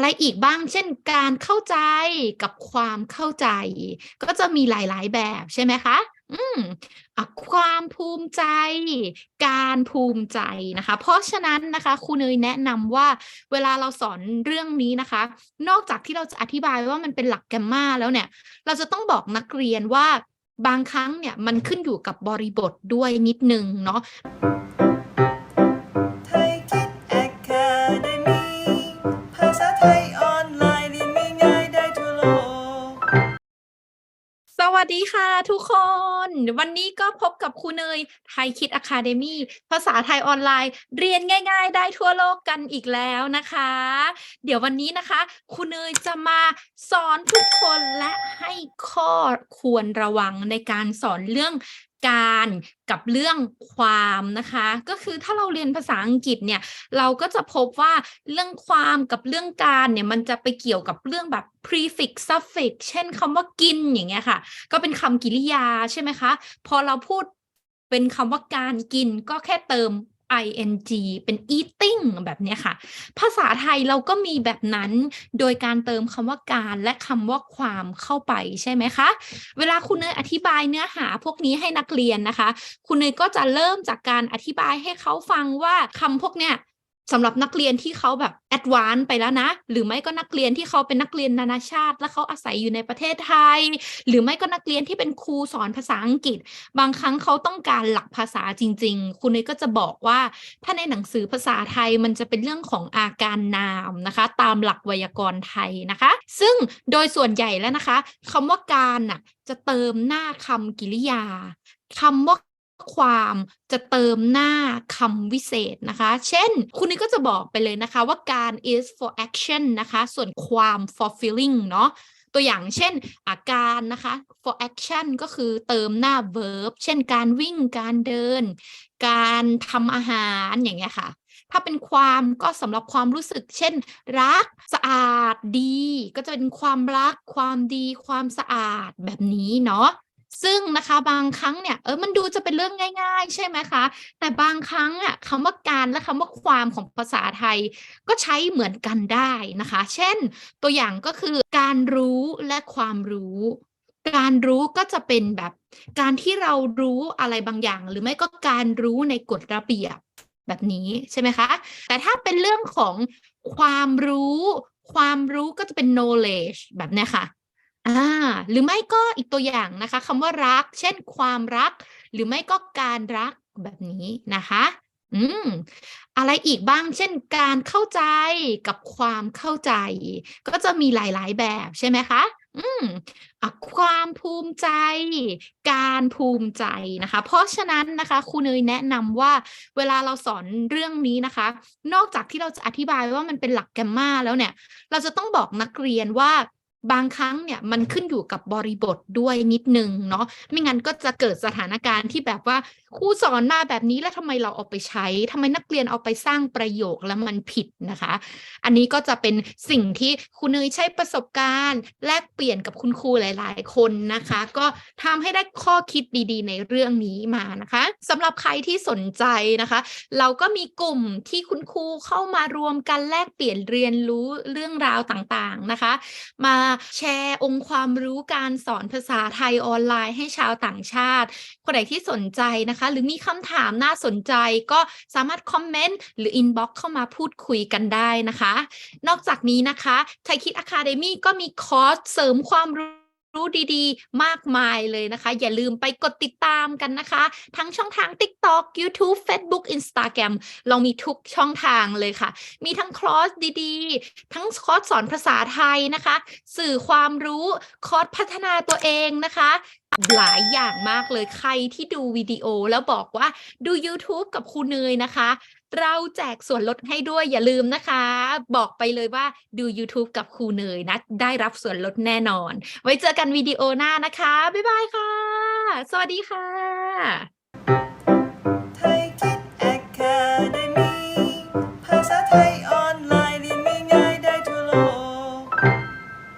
อะไรอีกบ้าง เช่นการเข้าใจกับความเข้าใจ ก็จะมีหลาย ๆ แบบใช่ไหมคะอืมอความภูมิใจ การภูมิใจนะคะ เพราะฉะนั้นนะคะครูเนยแนะนำว่าเวลาเราสอนเรื่องนี้นะคะ นอกจากที่เราจะอธิบายว่ามันเป็นหลัก Grammar แล้วเนี่ย เราจะต้องบอกนักเรียนว่าบางครั้งเนี่ยมันขึ้นอยู่กับบริบทด้วยนิดนึงเนาะ ค่ะทุกคน วันนี้ก็พบกับครูเนยไทยคิดอะคาเดมีภาษาไทยออนไลน์ เรียนง่าย ๆ ได้ทั่วโลกกันอีกแล้วนะคะ เดี๋ยววันนี้นะคะครูเนยจะมาสอนทุกคนและให้ข้อควรระวังในการสอนเรื่อง การกับเรื่องความนะคะ ก็คือถ้าเราเรียนภาษาอังกฤษเนี่ยเราก็จะพบว่าเรื่องความกับเรื่องการเนี่ยมันจะไปเกี่ยวกับเรื่องแบบ prefix suffix เช่นคำว่ากินอย่างเงี้ยค่ะ ก็เป็นคำกริยาใช่ไหมคะ พอเราพูดเป็นคำว่าการกินก็แค่เติม ing เป็น eat แบบนี้ค่ะ ภาษาไทยเราก็มีแบบนั้นโดยการเติมคำว่าการและคำว่าความเข้าไปใช่ไหมคะ เวลาคุณเนยอธิบายเนื้อหาพวกนี้ให้นักเรียนนะคะ คุณเนยก็จะเริ่มจากการอธิบายให้เขาฟังว่าคำพวกเนี้ย สำหรับนักเรียนที่เขาแบบแอดวานไปแล้วนะ หรือไม่ก็นักเรียนที่เขาเป็นนักเรียนนานาชาติ และเขาอาศัยอยู่ในประเทศไทย หรือไม่ก็นักเรียนที่เป็นครูสอนภาษาอังกฤษ บางครั้งเขาต้องการหลักภาษาจริง ๆ คุณเนยก็จะบอกว่า ถ้าในหนังสือภาษาไทยมันจะเป็นเรื่องของอาการนามนะคะ ตามหลักไวยากรณ์ไทยนะคะ ซึ่งโดยส่วนใหญ่แล้วนะคะคำว่าการน่ะจะเติมหน้าคำกริยาคำว่า ความจะเติมหน้าคำวิเศษนะคะ เช่น คุณนี่ก็จะบอกไปเลยนะคะว่าการ is for action นะคะ ส่วนความ for feeling เนาะตัวอย่างเช่นอาการนะคะ for action ก็คือเติมหน้า verb เช่นการวิ่งการเดิน การทำอาหารอย่างเงี้ยค่ะ ถ้าเป็นความก็สำหรับความรู้สึก เช่น รักสะอาดดี ก็จะเป็นความรัก ความดี ความสะอาดแบบนี้เนาะ ซึ่งนะคะบางครั้งเนี่ยเออมันดูจะเป็นเรื่องง่าย ๆ ใช่ไหมคะ แต่บางครั้งอะคำว่าการและคำว่าความของภาษาไทย ก็ใช้เหมือนกันได้นะคะ เช่น ตัวอย่างก็คือการรู้และความรู้ การรู้ก็จะเป็นแบบการที่เรารู้อะไรบางอย่าง หรือไม่ก็การรู้ในกฎระเบียบแบบนี้ใช่ไหมคะ แต่ถ้าเป็นเรื่องของความรู้ ความรู้ก็จะเป็น knowledge แบบนี้ค่ะ อ่าหรือไม่ก็อีกตัวอย่างนะคะคำว่ารัก เช่นความรัก หรือไม่ก็การรักแบบนี้นะคะ อืม อะไรอีกบ้าง เช่น การเข้าใจกับความเข้าใจ ก็จะมีหลายๆแบบใช่ไหมคะ อืมอความภูมิใจ การภูมิใจนะคะ เพราะฉะนั้นนะคะครูเนยแนะนำว่าเวลาเราสอนเรื่องนี้นะคะ นอกจากที่เราจะอธิบายว่ามันเป็นหลัก Grammar แล้วเนี่ย เราจะต้องบอกนักเรียนว่า บางครั้งเนี่ยมันขึ้นอยู่กับบริบทด้วยนิดนึงเนาะไม่งั้นก็จะเกิดสถานการณ์ที่แบบว่า ครูสอนมาแบบนี้แล้วทำไมเราเอาไปใช้ทำไมนักเรียนเอาไปสร้างประโยคแล้วมันผิดนะคะ อันนี้ก็จะเป็นสิ่งที่ครูเนยใช้ประสบการณ์ แลกเปลี่ยนกับคุณครูหลาย ๆ คนนะคะ ก็ทำให้ได้ข้อคิดดีๆ ในเรื่องนี้มานะคะสำหรับใครที่สนใจนะคะ เราก็มีกลุ่มที่คุณครูเข้ามารวมกันแลกเปลี่ยนเรียนรู้เรื่องราวต่างๆนะคะ มาแชร์องค์ความรู้การสอนภาษาไทยออนไลน์ให้ชาวต่างชาติ คนไหนที่สนใจนะคะหรือมีคำถามน่าสนใจก็สามารถคอมเมนต์หรืออินบ็อกซ์เข้ามาพูดคุยกันได้นะคะ นอกจากนี้นะคะไทยคิดอะคาเดมีก็มีคอร์สเสริมความรู้รู้ดีๆ มากมายเลยนะคะ อย่าลืมไปกดติดตามกันนะคะ ทั้งช่องทาง TikTok YouTube Facebook Instagram เรามีทุกช่องทางเลยค่ะ มีทั้งคอร์สดีๆ ทั้งคอร์สสอนภาษาไทยนะคะ สื่อความรู้คอร์สพัฒนาตัวเองนะคะ หลายอย่างมากเลยใครที่ดูวิดีโอแล้วบอกว่าดูยูทูบกับครูเนยนะคะ เราแจกส่วนลดให้ด้วยอย่าลืมนะคะ บอกไปเลยว่าดูยูทูบกับครูเนยนะ ได้รับส่วนลดแน่นอน ไว้เจอกันวิดีโอหน้านะคะ บ๊ายบายค่ะ สวัสดีค่ะ ไทยคิดแอคาเดมีภาษาไทย